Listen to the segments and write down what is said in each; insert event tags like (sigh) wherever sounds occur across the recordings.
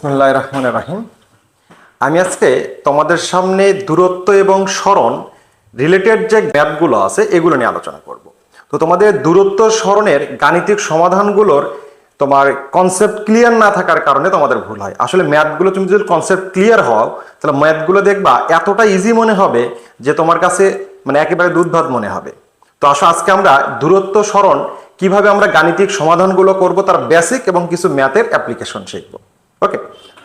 বিসমুল্লাহ রহমান রাহিম আমি আজকে তোমাদের সামনে দূরত্ব এবং স্মরণ রিলেটেড যে ম্যাথগুলো আছে, এগুলো নিয়ে আলোচনা করব। তো তোমাদের দূরত্ব, স্মরণের গাণিতিক সমাধানগুলোর তোমার কনসেপ্ট ক্লিয়ার না থাকার কারণে তোমাদের ভুল হয়। আসলে ম্যাথগুলো তুমি যদি কনসেপ্ট ক্লিয়ার হও, তাহলে ম্যাথগুলো দেখবা এতটা ইজি মনে হবে যে তোমার কাছে মানে একেবারে দুধ ভাত মনে হবে। তো আসো, আজকে আমরা দূরত্ব, স্মরণ কীভাবে আমরা গাণিতিক সমাধানগুলো করব, তার বেসিক এবং কিছু ম্যাথের অ্যাপ্লিকেশন শিখব। ওকে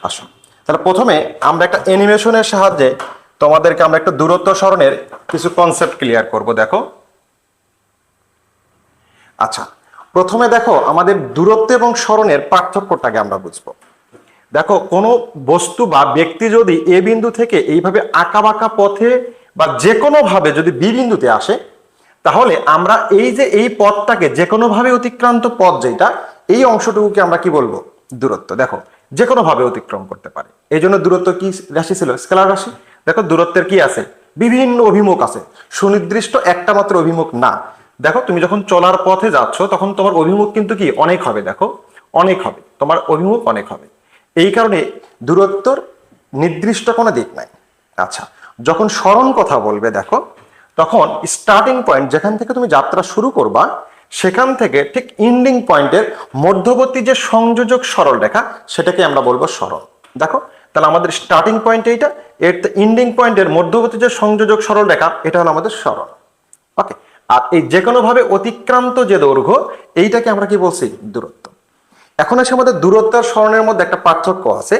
আসো তাহলে প্রথমে আমরা একটা অ্যানিমেশনের সাহায্যে তোমাদেরকে আমরা একটা দূরত্ব স্মরণের কিছু কনসেপ্ট ক্লিয়ার করব, দেখো। আচ্ছা প্রথমে দেখো আমাদের দূরত্ব এবং স্মরণের পার্থক্যটাকে আমরা বুঝব। দেখো, কোনো বস্তু বা ব্যক্তি যদি এ বিন্দু থেকে এইভাবে আঁকা বাঁকা পথে বা যে কোনো ভাবে যদি বি বিন্দুতে আসে, তাহলে আমরা এই যে এই পথটাকে যে কোনো ভাবে অতিক্রান্ত পথ যেটা, এই অংশটুকুকে আমরা কি বলব? দূরত্ব। দেখো যে কোনো ভাবে অতিক্রম করতে পারে। এই জন্য দূরত্ব কি রাশি ছিল? স্কেলার রাশি। দেখো, দূরত্বের কি আছে? বিভিন্ন অভিমুখ আছে। সুনির্দিষ্ট একটা মাত্র অভিমুখ না। দেখো, তুমি যখন চলার পথে যাচ্ছ, তখন তোমার অভিমুখ কিন্তু কি? অনেক হবে, দেখো। অনেক হবে। তোমার অভিমুখ অনেক হবে। এই কারণে দূরত্বর নির্দিষ্ট কোনো দিক নাই। আচ্ছা যখন স্মরণ কথা বলবে, দেখো, তখন স্টার্টিং পয়েন্ট যেখান থেকে তুমি যাত্রা শুরু করবা সেখান থেকে ঠিক ইন্ডিং পয়েন্টের মধ্যবর্তী যে সংযোজক সরল রেখা, সেটাকে আমরা বলব সরল। দেখো, তাহলে আমাদের স্টার্টিং পয়েন্ট এইটা, এর ইন্ডিং পয়েন্টের মধ্যবর্তী যে সংযোজক সরল রেখা, এটা হলো আমাদের সরল। ওকে আর এই যে কোনো ভাবে অতিক্রান্ত যে দৈর্ঘ্য, এইটাকে আমরা কি বলছি? দূরত্ব। এখন আছে আমাদের দূরত্ব আর মধ্যে একটা পার্থক্য আছে।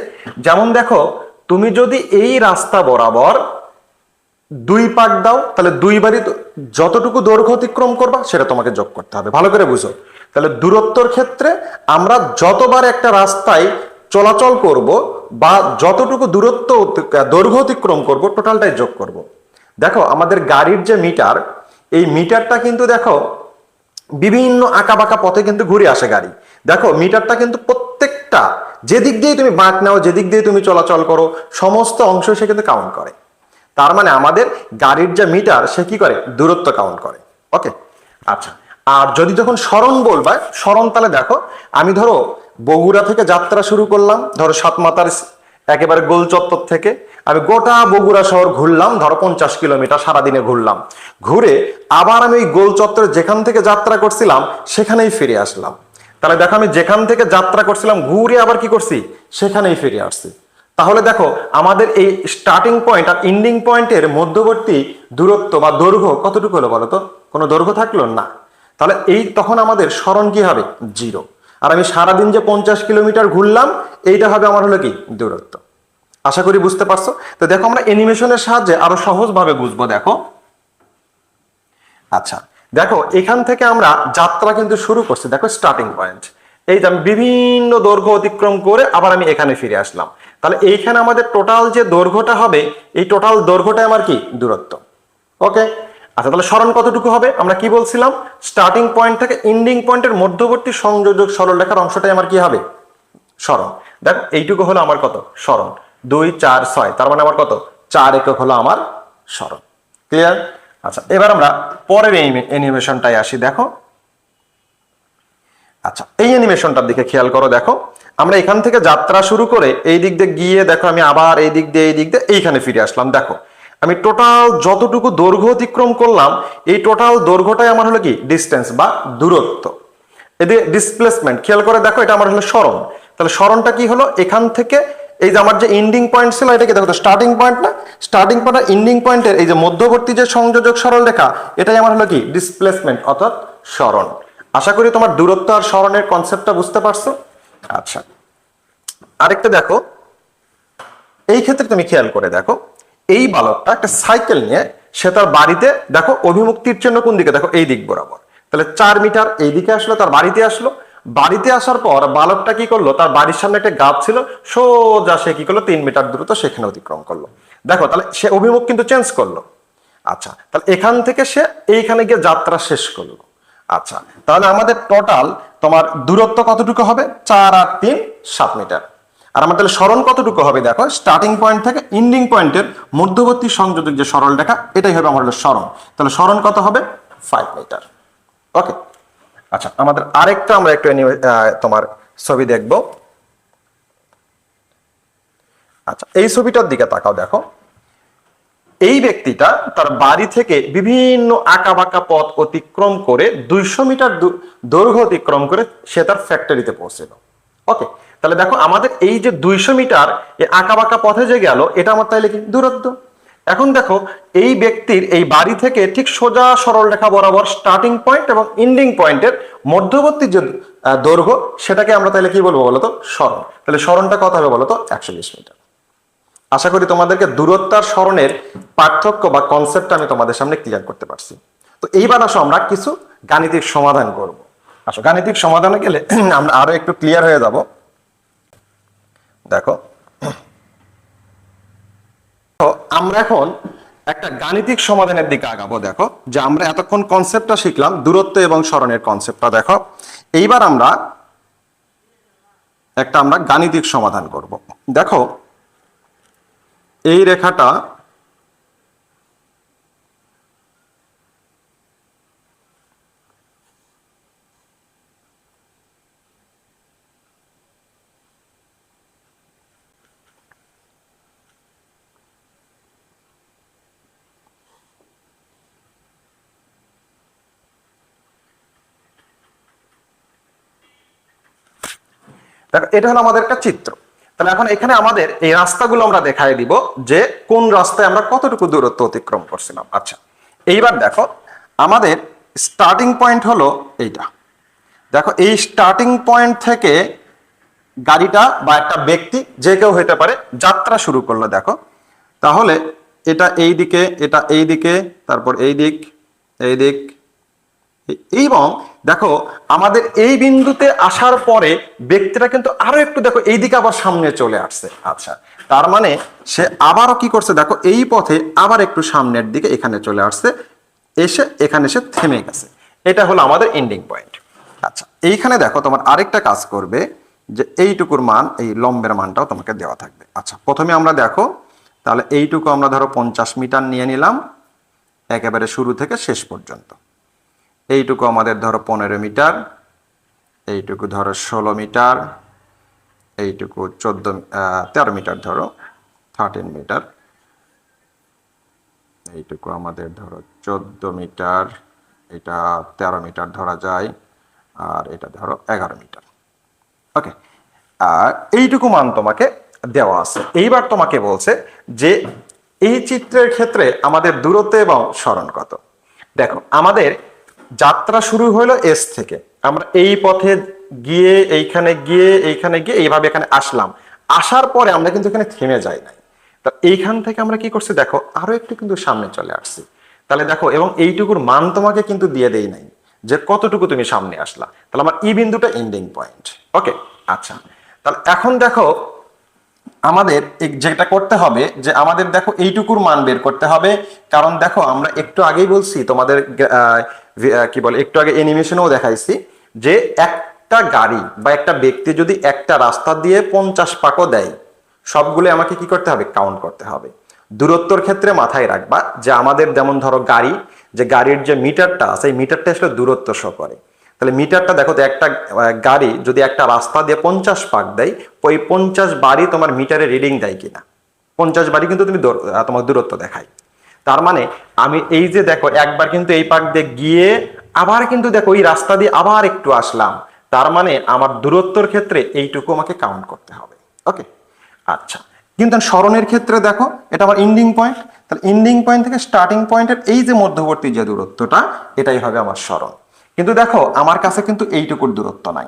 যেমন দেখো, তুমি যদি এই রাস্তা বরাবর দুই পাক দাও, তাহলে দুইবারই যতটুকু দৈর্ঘ্য অতিক্রম করবা, সেটা তোমাকে যোগ করতে হবে। ভালো করে বুঝো। তাহলে দূরত্বর ক্ষেত্রে আমরা যতবার একটা রাস্তায় চলাচল করব বা যতটুকু দূরত্ব দৈর্ঘ্য অতিক্রম করব, টোটালটাই যোগ করব। দেখো, আমাদের গাড়ির যে মিটার, এই মিটারটা কিন্তু দেখো, বিভিন্ন আঁকা বাঁকা পথে কিন্তু ঘুরে আসে গাড়ি। দেখো, মিটারটা কিন্তু প্রত্যেকটা, যেদিক দিয়ে তুমি বাঁক নাও, যেদিক দিয়ে তুমি চলাচল করো, সমস্ত অংশ সে কিন্তু কাউন্ট করে। তার মানে আমাদের গাড়ির যে মিটার, সে কি করে? দূরত্ব কাউন্ট করে। ওকে আচ্ছা আর যদি যখন স্মরণ বলবা, স্মরণ তাহলে দেখো, আমি ধরো বগুড়া থেকে যাত্রা শুরু করলাম, ধরো সাতমাতার একেবারে গোল চত্বর থেকে। আমি গোটা বগুড়া শহর ঘুরলাম, ধরো পঞ্চাশ কিলোমিটার সারাদিনে ঘুরলাম। ঘুরে আবার আমি ওই গোল চত্বরে যেখান থেকে যাত্রা করছিলাম, সেখানেই ফিরে আসলাম। তাহলে দেখো, আমি যেখান থেকে যাত্রা করছিলাম, ঘুরে আবার কি করছি? সেখানেই ফিরে আসছি। তাহলে দেখো, আমাদের এই স্টার্টিং পয়েন্ট আর এন্ডিং পয়েন্টের মধ্যবর্তী দূরত্ব বা দৈর্ঘ্য কতটুকু হলো বলো তো? কোনো দৈর্ঘ্য থাকল? না। তাহলে এই তখন আমাদের স্মরণ কি হবে? জিরো আর আমি সারাদিন যে পঞ্চাশ কিলোমিটার ঘুরলাম, এইটা হবে আমার হলো কি? দূরত্ব। আশা করি বুঝতে পারছ? তো দেখো, আমরা অ্যানিমেশনের সাহায্যে আরও সহজভাবে বুঝব, দেখো। আচ্ছা দেখো, এখান থেকে আমরা যাত্রা কিন্তু শুরু করছি। দেখো স্টার্টিং পয়েন্ট এই যে আমি বিভিন্ন দৈর্ঘ্য অতিক্রম করে আবার আমি এখানে ফিরে আসলাম। তাহলে এইখানে আমাদের টোটাল যে দৈর্ঘ্যটা হবে, এই টোটাল দৈর্ঘ্যটা আমার কি? দূরত্ব। ওকে আচ্ছা তাহলে স্মরণ কতটুকু হবে? আমরা কি বলছিলাম? স্টার্টিং পয়েন্ট থেকে এন্ডিং পয়েন্টের মধ্যবর্তী সংযোজক সরলরেখার অংশটাই আমার কি হবে? স্মরণ। দেখো, এইটুকু হলো আমার কত? স্মরণ। দুই, চার, ছয়। তার মানে আমার কত? চার একক হলো আমার স্মরণ। ক্লিয়ার আচ্ছা এবার আমরা পরের অ্যানিমেশনটাই আসি। দেখো আচ্ছা এই অ্যানিমেশনটার দিকে খেয়াল করো, দেখো। আমরা এখান থেকে যাত্রা শুরু করে এই দিক দিয়ে গিয়ে, দেখো, আমি আবার এই দিক দিয়ে, এই দিক দিয়ে, এইখানে ফিরে আসলাম। দেখো, আমি টোটাল যতটুকু দৈর্ঘ্য অতিক্রম করলাম, এই টোটাল দৈর্ঘ্যটাই আমার হলো কি? ডিস্টেন্স বা দূরত্ব। এদের ডিসপ্লেসমেন্ট খেয়াল করে দেখো, এটা আমার হলো স্মরণ। তাহলে স্মরণটা কি হলো? এখান থেকে এই যে আমার যে এন্ডিং পয়েন্ট ছিল এটাকে দেখো স্টার্টিং পয়েন্ট না? স্টার্টিং পয়েন্ট আর এন্ডিং পয়েন্টের এই যে মধ্যবর্তী যে সংযোজক সরল রেখা এটাই আমার হলো কি? ডিসপ্লেসমেন্ট অর্থাৎ স্মরণ। আশা করি তোমার দূরত্ব আর স্মরণের কনসেপ্টটা বুঝতে পারছ? আচ্ছা। আরেকটা দেখো। এই ক্ষেত্রে তুমি খেয়াল করে দেখো, এই বালকটা একটা সাইকেল নিয়ে সে তার বাড়িতে দেখো অভিমুখ তীর চিহ্ন কোন দিকে? দেখো এই দিক বরাবর। তাহলে চার মিটার এই দিকে আসলো, তার বাড়িতে আসলো। বাড়িতে আসার পর বালকটা কি করল? তার বাড়ির সামনে একটা গাছ ছিল, সোজা সে কি করল? তিন মিটার দূরত্ব সেখানে অতিক্রম করল। দেখো, তাহলে সে অভিমুখ কিন্তু চেঞ্জ করল। আচ্ছা তাহলে এখান থেকে সে এইখানে গিয়ে যাত্রা শেষ করল। আচ্ছা তাহলে আমাদের টোটাল তোমার দূরত্ব কতটুকু হবে? চার আট তিন, সাত মিটার। আর আমার তাহলে স্মরণ কতটুকু হবে দেখো? স্টার্টিং পয়েন্ট থেকে ইন্ডিং পয়েন্টের মধ্যবর্তী সংযোজক যে সরল রেখা, এটাই হবে আমার হলো স্মরণ তাহলে স্মরণ কত হবে? ফাইভ মিটার ওকে আচ্ছা আমাদের আরেকটা আমরা একটু তোমার ছবি দেখব। আচ্ছা এই ছবিটার দিকে তাকাও দেখো। এই ব্যক্তিটা তার বাড়ি থেকে বিভিন্ন আঁকা বাঁকা পথ অতিক্রম করে দুইশো মিটার দৈর্ঘ্য অতিক্রম করে সে তার ফ্যাক্টরিতে পৌঁছেল। ওকে তাহলে দেখো আমাদের এই যে দুইশো মিটার আঁকা বাঁকা পথে যে গেল, এটা আমার তাইলে কি দূরত্ব? এখন দেখো, এই ব্যক্তির এই বাড়ি থেকে ঠিক সোজা সরল রেখা বরাবর স্টার্টিং পয়েন্ট এবং এন্ডিং পয়েন্টের মধ্যবর্তী যে দৈর্ঘ্য, সেটাকে আমরা তাহলে কি বলব বলতো? সরণ। তাহলে সরণটা কত হবে বলতো? একশো বিশ মিটার। আশা করি তোমাদেরকে দূরত্ব আর স্মরণের পার্থক্য বা কনসেপ্ট আমি তোমাদের সামনে ক্লিয়ার করতে পারছি। তো এইবার আসো আমরা কিছু গাণিতিক সমাধান করব। আসো, গাণিতিক সমাধানে গেলে (clears throat) আমরা আরও একটু ক্লিয়ার হয়ে যাব। দেখো। আমরা এখন একটা গাণিতিক সমাধানের দিকে আগাবো, দেখো। যে আমরা এতক্ষণ কনসেপ্টটা শিখলাম, দূরত্ব এবং স্মরণের কনসেপ্টটা দেখো। এইবার আমরা একটা আমরা গাণিতিক সমাধান করব। দেখো এই রেখাটা এটা হলো আমাদের একটা চিত্র। তাহলে এখন এখানে আমাদের এই রাস্তাগুলো আমরা দেখাই দিব যে কোন রাস্তায় আমরা কতটুকু দূরত্ব অতিক্রম করছিলাম। আচ্ছা এইবার দেখো, আমাদের স্টার্টিং পয়েন্ট হলো এইটা। দেখো, এই স্টার্টিং পয়েন্ট থেকে গাড়িটা বা একটা ব্যক্তি, যে কেউ হতে পারে, যাত্রা শুরু করল, দেখো। তাহলে এটা এই দিকে এটা এই দিকে তারপর এই দিক এই দিক এবং দেখো, আমাদের এই বিন্দুতে আসার পরে ব্যক্তিটা কিন্তু আরও একটু দেখো, এই দিকে আবার সামনে চলে আসছে। আচ্ছা তার মানে সে আবারও কি করছে? দেখো, এই পথে আবার একটু সামনের দিকে এখানে চলে আসছে, এসে এখানে এসে থেমে গেছে। এটা হলো আমাদের এন্ডিং পয়েন্ট আচ্ছা এইখানে দেখো, তোমার আরেকটা কাজ করবে যে এইটুকুর মান, এই লম্বের মানটাও তোমাকে দেওয়া থাকবে। আচ্ছা প্রথমে আমরা দেখো, তাহলে এইটুকু আমরা ধরো পঞ্চাশ মিটার নিয়ে নিলাম, একেবারে শুরু থেকে শেষ পর্যন্ত। এইটুকু আমাদের ধরো পনেরো মিটার, এইটুকু ধরো ষোলো মিটার, এইটুকু চোদ্দ তেরো মিটার ধরো থার্টিন মিটার। এইটুকু আমাদের ধরো চোদ্দ মিটার, এটা তেরো মিটার ধরা যায়, আর এটা ধরো এগারো মিটার। ওকে আর এইটুকু মান তোমাকে দেওয়া আছে। এইবার তোমাকে বলছে যে এই চিত্রের ক্ষেত্রে আমাদের দূরত্ব এবং স্মরণ কত। দেখো, আমাদের যাত্রা শুরু হলো এস থেকে। আমরা এই পথে গিয়ে, এইখানে গিয়ে এইখানে গিয়ে, এইভাবে এখানে আসলাম। আসার পরে আমরা কিন্তু এখানে থেমে যাই নাই। তো এইখান থেকে আমরা কি করছি? দেখো, আরও একটু কিন্তু সামনে চলে আসছি। তাহলে দেখো, এবং এইটুকুর মান তোমাকে কিন্তু দিয়ে দেই নাই যে কতটুকু তুমি সামনে আসলা। তাহলে আমার ই বিন্দুটা এন্ডিং পয়েন্ট ওকে আচ্ছা। তাহলে এখন দেখো, আমাদের যেটা করতে হবে যে আমাদের দেখো এইটুকুর মান বের করতে হবে। কারণ দেখো, আমরা একটু আগেই বলছি, তোমাদের কি বলে, একটু আগে অ্যানিমেশনেও দেখাইছি যে একটা গাড়ি বা একটা ব্যক্তি যদি একটা রাস্তা দিয়ে পঞ্চাশ পাকও দেয়, সবগুলো আমাকে কি করতে হবে? কাউন্ট করতে হবে। দূরত্বর ক্ষেত্রে মাথায় রাখবা যে আমাদের যেমন ধরো গাড়ি, যে গাড়ির যে মিটারটা আছে, এই মিটারটা আসলে দূরত্ব শো করে। তাহলে মিটারটা দেখো তো, একটা গাড়ি যদি একটা রাস্তা দিয়ে পঞ্চাশ পাক দেয়, ওই পঞ্চাশ বাড়ি তোমার মিটারে রিডিং দেয় কিনা? পঞ্চাশ বাড়ি কিন্তু তুমি তোমার দূরত্ব দেখায়। তার মানে আমি এই যে দেখো, একবার কিন্তু এই পাক দিয়ে গিয়ে আবার কিন্তু দেখো ওই রাস্তা দিয়ে আবার একটু আসলাম। তার মানে আমার দূরত্বর ক্ষেত্রে এইটুকু আমাকে কাউন্ট করতে হবে। ওকে আচ্ছা। কিন্তু স্মরণের ক্ষেত্রে দেখো, এটা আমার ইন্ডিং পয়েন্ট তাহলে ইন্ডিং পয়েন্ট থেকে স্টার্টিং পয়েন্টের এই যে মধ্যবর্তী যে দূরত্বটা, এটাই হবে আমার স্মরণ। কিন্তু দেখো, আমার কাছে কিন্তু এইটুকুর দূরত্ব নাই।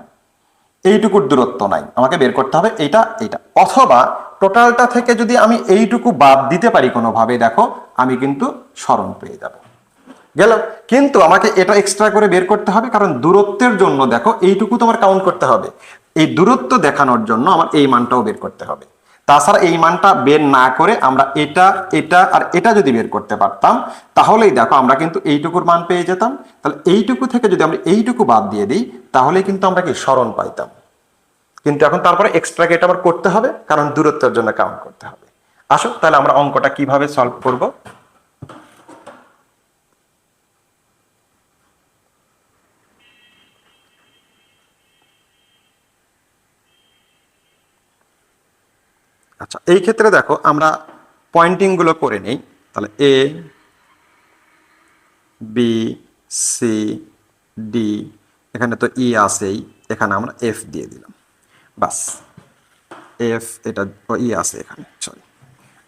এইটুকুর দূরত্ব নাই। আমাকে বের করতে হবে এইটা এইটা। অথবা টোটালটা থেকে যদি আমি এইটুকু বাদ দিতে পারি কোনোভাবে, দেখো, আমি কিন্তু স্মরণ পেয়ে যাব। গেল? কিন্তু আমাকে এটা এক্সট্রা করে বের করতে হবে, কারণ দূরত্বের জন্য, দেখো, এইটুকু তোমার কাউন্ট করতে হবে। এই দূরত্ব দেখানোর জন্য আমার এই মানটাও বের করতে হবে। তাছাড়া এই মানটা বের না করে আমরা এটা এটা আর এটা যদি বের করতে পারতাম, তাহলেই দেখো, আমরা কিন্তু এইটুকুর মান পেয়ে যেতাম। তাহলে এইটুকু থেকে যদি আমরা এইটুকু বাদ দিয়ে দিই, তাহলেই কিন্তু আমরা কি স্মরণ পাইতাম। কিন্তু এখন তারপরে এক্সট্রা এটা আবার করতে হবে, কারণ দূরত্বের জন্য কাউন্ট করতে হবে। আসো, তাহলে আমরা অঙ্কটা কীভাবে সলভ করব? আচ্ছা এই ক্ষেত্রে দেখো, আমরা পয়েন্টিংগুলো করে নেই। তাহলে এ বি সি ডি এখানে তো ই আছেই, এখানে আমরা এফ দিয়ে দিলাম। বাস, এফ এটা ই আছে এখানে সরি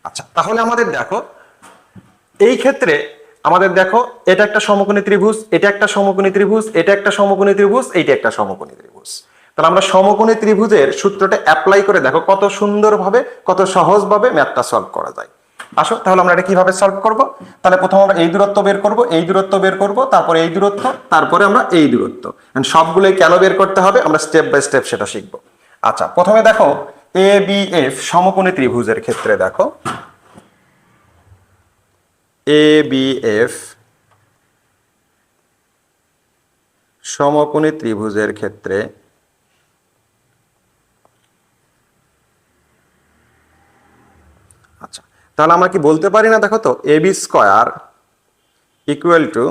আচ্ছা তাহলে আমাদের দেখো, এই ক্ষেত্রে আমাদের দেখো, এটা একটা সমকোণী ত্রিভুজ, এটা একটা সমকোণী ত্রিভুজ, এটা একটা সমকোণী ত্রিভুজ, এইটা একটা সমকোণী ত্রিভুজ। তাহলে আমরা সমকোণী ত্রিভুজের সূত্রটা অ্যাপ্লাই করে দেখো, কত সুন্দরভাবে, কত সহজভাবে ম্যাথটা সলভ করা যায়। আসো, তাহলে আমরা এটা কীভাবে সলভ করব? তাহলে প্রথম আমরা এই দূরত্ব বের করব, এই দূরত্ব বের করব, তারপরে এই দূরত্ব, তারপরে আমরা এই দূরত্ব। সবগুলোই কেন বের করতে হবে? আমরা স্টেপ বাই স্টেপ সেটা শিখব। আচ্ছা প্রথমে দেখো এ বি এফ সমকোণী ত্রিভুজের ক্ষেত্রে দেখো। এ বি এফ সমকোণী ত্রিভুজের ক্ষেত্রে আচ্ছা তাহলে আমরা কি বলতে পারি না? দেখো তো A B square equal to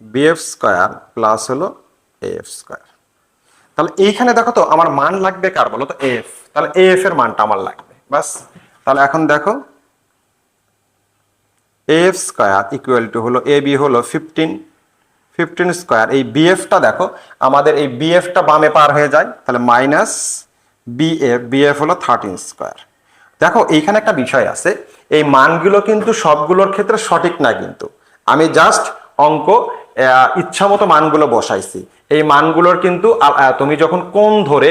BF square plus হলো এ এফ স্কোয়ার তাহলে এইখানে দেখো তো আমার মান লাগবে কার বলো তো এফ তাহলে এফ এর মানটা আমার লাগবে। বাস তাহলে এখন দেখো এফ স্কোয়ার ইকুয়াল টু হলো এ বি হলো ফিফটিন ফিফটিন স্কোয়ার এই বিএফটা দেখো, আমাদের এই বিএফটা বামে পার হয়ে যায়, তাহলে মাইনাস বিএফ বিএফ হলো থার্টিন স্কোয়ার দেখো, এইখানে একটা বিষয় আছে, এই মানগুলো কিন্তু সবগুলোর ক্ষেত্রে সঠিক না কিন্তু। আমি জাস্ট অঙ্ক ইচ্ছা মতো মানগুলো বসাইছি। এই মানগুলোর কিন্তু তুমি যখন কোন ধরে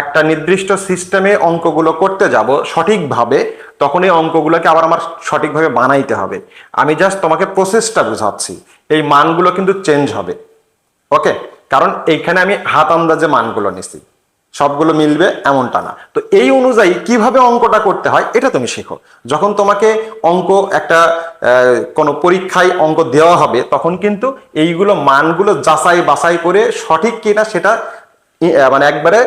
একটা নির্দিষ্ট সিস্টেমে অঙ্কগুলো করতে যাব সঠিকভাবে তখন এই অঙ্কগুলোকে আবার আমার সঠিকভাবে বানাইতে হবে। আমি জাস্ট তোমাকে প্রসেসটা বুঝাচ্ছি। এই মানগুলো কিন্তু চেঞ্জ হবে। ওকে কারণ এইখানে আমি হাত আন্দাজে মানগুলো নিছি। সবগুলো মিলবে এমনটা না। তো এই অনুযায়ী কীভাবে অঙ্কটা করতে হয় এটা তুমি শেখো। যখন তোমাকে অঙ্ক একটা কোনো পরীক্ষায় অঙ্ক দেওয়া হবে, তখন কিন্তু এইগুলো মানগুলো যাচাই বাছাই করে সঠিক কিনা সেটা মানে একবারে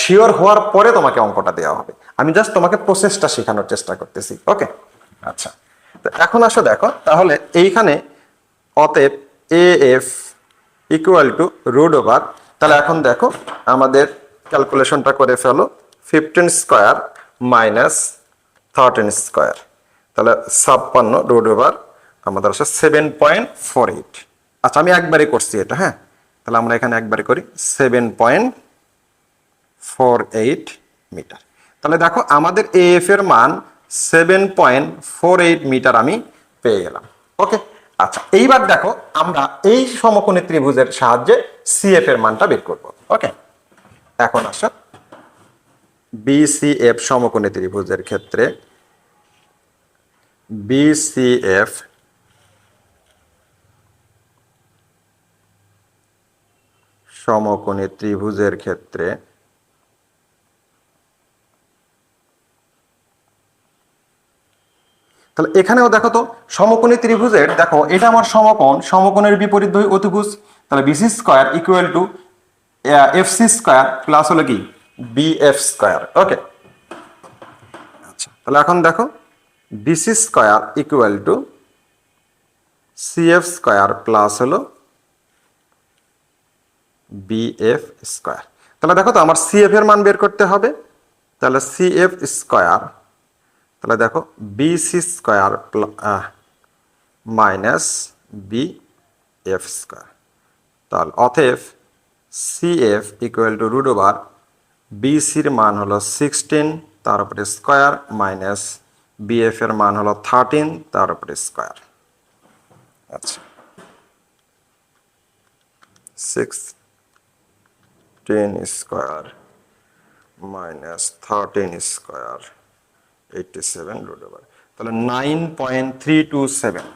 শিওর হওয়ার পরে তোমাকে অঙ্কটা দেওয়া হবে। আমি জাস্ট তোমাকে প্রসেসটা শেখানোর চেষ্টা করতেছি ওকে আচ্ছা। তো এখন আসো দেখো, তাহলে এইখানে অতএব A F equal to root over তাহলে এখন দেখো আমাদের ক্যালকুলেশনটা করে ফেলো fifteen square minus thirteen square তাহলে ছাপ্পান্ন রুট ওভার আমাদের আসে সেভেন পয়েন্ট ফোর এইট আচ্ছা আমি একবারে করছি এটা হ্যাঁ? তাহলে আমরা এখানে একবারে করি seven point four eight metre তাহলে দেখো, আমাদের এএফ এর মান seven point four eight metre আমি পেয়ে গেলাম। ওকে আচ্ছা এইবার দেখো, আমরা এই সমকোণী ত্রিভুজের সাহায্যে সিএফ এর মানটা বের করব। ওকে এখন আসো। বিসিএফ সমকোণী ত্রিভুজের ক্ষেত্রে বিসিএফ সমকোণী ত্রিভুজের ক্ষেত্রে তাহলে এখানেও দেখো তো সমকোণী ত্রিভুজের, দেখো এটা আমার সমকোণ, সমকোণের বিপরীত দুই অতিভুজ, তাহলে BC square equal to F C square plus হলো কি? বি এফ স্কোয়ার ওকে আচ্ছা তাহলে এখন দেখো BC square equal to C F square plus হলো বি এফ স্কোয়ার তাহলে দেখো তো, আমার সি এর মান বের করতে হবে। তাহলে সি এফ স্কোয়ার তাহলে দেখো B C square minus B F square তাহলে অতএব C F equal to root over B সির মান হলো সিক্সটিন তার উপরে স্কোয়ার মাইনাস বি এফ এর মান হলো থার্টিন তার উপরে স্কোয়ার আচ্ছা। Six ten square minus thirteen square eighty seven root over তাহলে nine point three two seven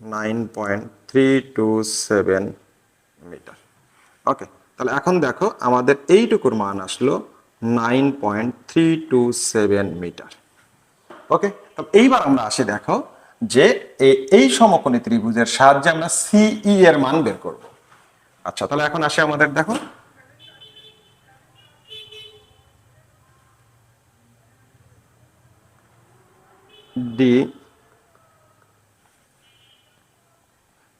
nine point three two seven metre okay তাহলে এখন দেখো আমাদের এইটুকুর মান আসলো nine point three two seven metre okay তাহলে এইবার আমরা আসি দেখো যে এই সমকোণী ত্রিভুজের সাহায্যে আমরা সিই এর মান বের করব। আচ্ছা তাহলে এখন আসে আমাদের দেখো। ডি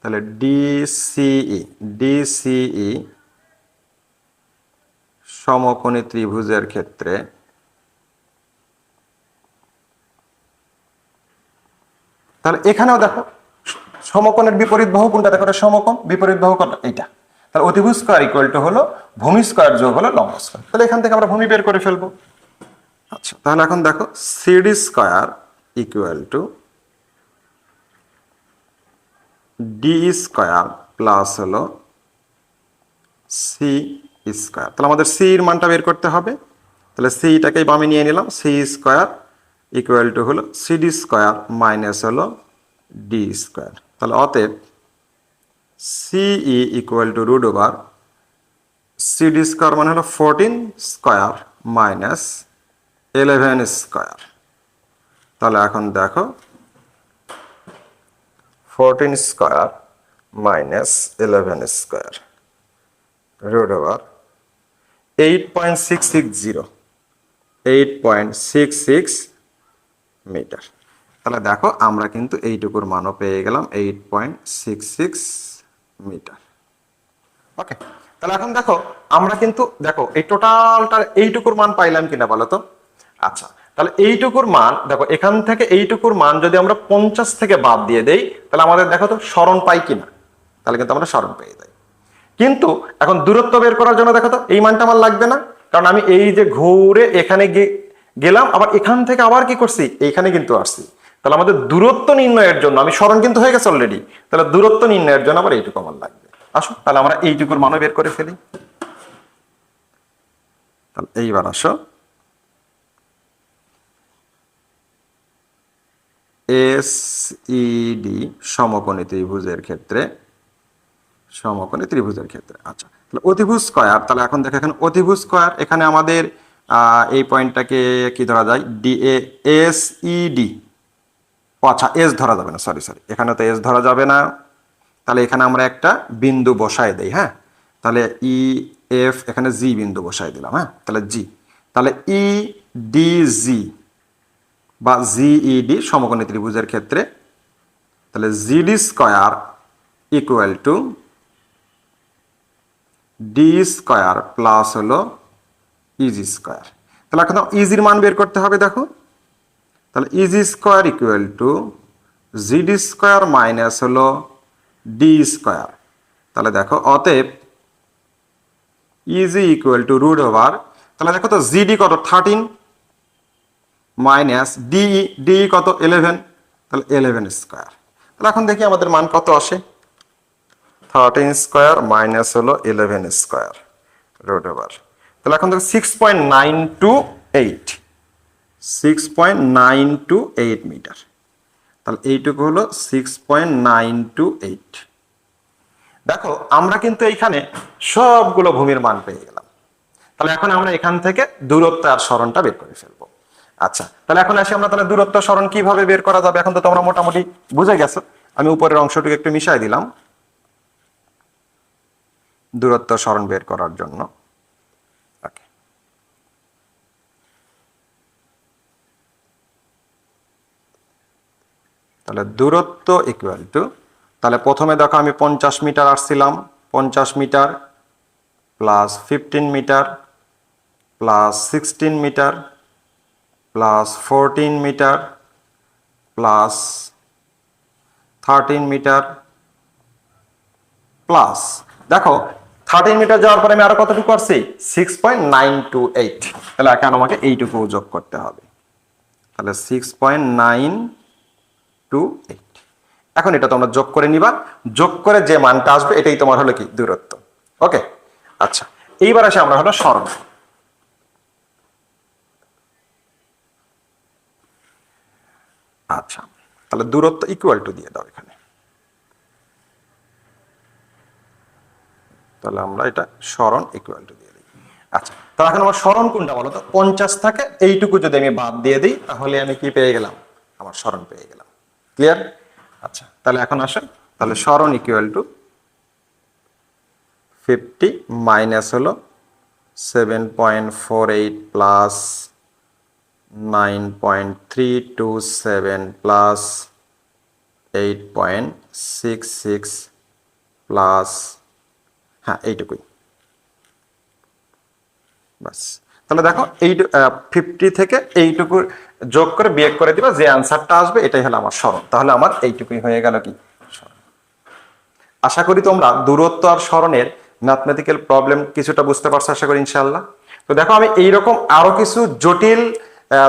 তাহলে ডিসিই ডিসিই সমকোণী ত্রিভুজের ক্ষেত্রে, তাহলে এখানেও দেখো, সমকোণের বিপরীত বাহু কোনটা? দেখো এটা সমকোণ, বিপরীত বাহু কোনটা? এইটা। তাহলে অতিভুজ স্কোয়ার ইকুয়াল টু হলো ভূমি স্কোয়ার যোগ হলো লম্ব স্কোয়ার। তাহলে এখান থেকে আমরা ভূমি বের করে ফেলব। আচ্ছা তাহলে এখন দেখো, CD square equal to D square plus হলো সি স্কোয়ার তাহলে আমাদের সি এর মানটা বের করতে হবে। তাহলে সিটাকেই বামে নিয়ে নিলাম। সি স্কোয়ার ইকুয়াল টু হলো সিডি স্কোয়ার মাইনাস হলো ডি স্কোয়ার তাহলে অতএব CE equal to root over CD square মানে হলো fourteen square minus eleven square তাহলে এখন দেখো fourteen square minus eleven square root over eight point six six zero eight point six six metre তাহলে দেখো, আমরা কিন্তু এইটুকুর মানও পেয়ে গেলাম eight point six six metre okay তাহলে এখন দেখো, আমরা কিন্তু, দেখো, এই টোটালটার এইটুকুর মান পাইলাম কিনা বলো তো? আচ্ছা তাহলে এইটুকুর মান, দেখো, এখান থেকে এইটুকুর মান যদি আমরা পঞ্চাশ থেকে বাদ দিয়ে দেই, তাহলে আমাদের দেখো তো স্মরণ পাই কিনা? তাহলে কিন্তু আমরা স্মরণ পেয়ে যাই। কিন্তু এখন দূরত্ব বের করার জন্য দেখো তো, এই মানটা আমার লাগবে না। কারণ আমি এই যে ঘুরে এখানে গেলাম, আবার এখান থেকে আবার কি করছি? এইখানে কিন্তু আসছি। তাহলে আমাদের দূরত্ব নির্ণয়ের জন্য, আমি স্মরণ কিন্তু হয়ে গেছে অলরেডি তাহলে দূরত্ব নির্ণয়ের জন্য আবার এইটুকু আমার লাগবে। আসো, তাহলে আমরা এইটুকুর মানও বের করে ফেলি। তাহলে এইবার আসো। এস ইডি সমকোণী ত্রিভুজের ক্ষেত্রে সমকোণী ত্রিভুজের ক্ষেত্রে। আচ্ছা তাহলে অতিভুজ স্কয়ার, তাহলে এখন দেখো এখানে অতিভুজ স্কয়ার, এখানে আমাদের এই পয়েন্টটাকে কি ধরা যায়? D A, S, E, D. আচ্ছা এস ধরা যাবে না, সরি সরি, এখানে তো এস ধরা যাবে না। তাহলে এখানে আমরা একটা বিন্দু বসায় দেই হ্যাঁ? তাহলে ই, এফ, এখানে জি বিন্দু বসায় দিলাম হ্যাঁ? তাহলে জি। তাহলে ই, ডি, জি বা জি জিইডি সমকোণী ত্রিভুজের ক্ষেত্রে, তাহলে GD square equal to D square plus হলো ইজি স্কোয়ার তাহলে এখন ইজির মান বের করতে হবে দেখো। তাহলে EG square equal to GD square minus হলো ডি স্কোয়ার তাহলে দেখো, অতএব EG equal to root over তাহলে দেখো তো জিডি কত থার্টিন মাইনাস ডি ডি কত ইলেভেন তাহলে ইলেভেন স্কোয়ার তাহলে এখন দেখি আমাদের মান কত আসে। থার্টিন স্কোয়ার মাইনাস হলো ইলেভেন স্কোয়ার রোড ওভার তাহলে এখন দেখো six point nine two eight six point nine two eight metre তাহলে এইটুকু হলো six point nine two eight দেখো, আমরা কিন্তু এইখানে সবগুলো ভূমির মান পেয়ে গেলাম। তাহলে এখন আমরা এখান থেকে দূরত্ব আর স্মরণটা বের করে ফেলব। আচ্ছা তাহলে এখন আসি আমরা তাহলে দূরত্ব স্মরণ কীভাবে বের করা যাবে? এখন তো তোমরা মোটামুটি বুঝে গেছো। আমি উপরের অংশটুকু একটু মিশাই দিলাম। দূরত্ব স্মরণ বের করার জন্য. তাহলে দূরত্ব ইকুয়াল টু তাহলে প্রথমে দেখো আমি পঞ্চাশ মিটার আসছিলাম পঞ্চাশ metre plus fifteen metre plus sixteen metre plus fourteen metre plus thirteen metre plus দেখো থার্টিন মিটার যাওয়ার পরে আমি আরও কতটুকু আসছি six point nine two eight তাহলে এখন আমাকে এইটুকু যোগ করতে হবে। তাহলে six point nine two eight এখন এটা তোমরা যোগ করে নিবা। যোগ করে যে মানটা আসবে, এটাই তোমার হলো কি? দূরত্ব। ওকে? আচ্ছা এইবার আসে আমরা হলো স্মরণ আচ্ছা তাহলে দূরত্ব ইকুয়াল টু দিয়ে দাও এখানে। তাহলে আমরা এটা স্মরণ ইকুয়াল টু দিয়ে দিই। আচ্ছা তাহলে এখন আমার স্মরণ কোনটা বলো তো? পঞ্চাশ থাকে, এইটুকু যদি আমি বাদ দিয়ে দিই, তাহলে আমি কি পেয়ে গেলাম? আমার স্মরণ পেয়ে গেলাম। ক্লিয়ার আচ্ছা তাহলে এখন আসেন। তাহলে স্মরণ ইকুয়াল টু ফিফটি মাইনাস হলো seven point four eight plus nine point three two seven plus eight point six six plus হ্যাঁ এইটুকুই। বাস তাহলে দেখো এই ফিফটি থেকে এইটুকু যোগ করে বিয়োগ করে দিবা, যে অ্যান্সারটা আসবে, এটাই হলো আমার স্মরণ তাহলে আমার এইটুকুই হয়ে গেল কি? আশা করি তোমরা দূরত্ব আর স্মরণের ম্যাথমেটিক্যাল প্রবলেম কিছুটা বুঝতে পারছ, আশা করি ইনশাল্লাহ তো দেখো, আমি এইরকম আরও কিছু জটিল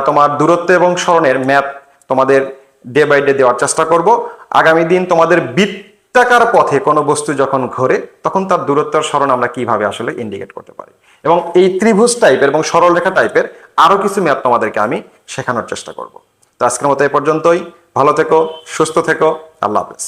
তোমার দূরত্ব এবং স্মরণের ম্যাথ তোমাদের ডে বাই ডে দেওয়ার চেষ্টা করব। আগামী দিন তোমাদের বৃত্তাকার পথে কোনো বস্তু যখন ঘোরে, তখন তার দূরত্বের স্মরণ আমরা কীভাবে আসলে ইন্ডিকেট করতে পারি? এবং এই ত্রিভুজ টাইপের এবং সরলরেখা টাইপের আরও কিছু ম্যাপ তোমাদেরকে আমি শেখানোর চেষ্টা করব। তো আজকের মতো এই পর্যন্তই। ভালো থেকো, সুস্থ থেকো। আল্লাহ হাফেজ।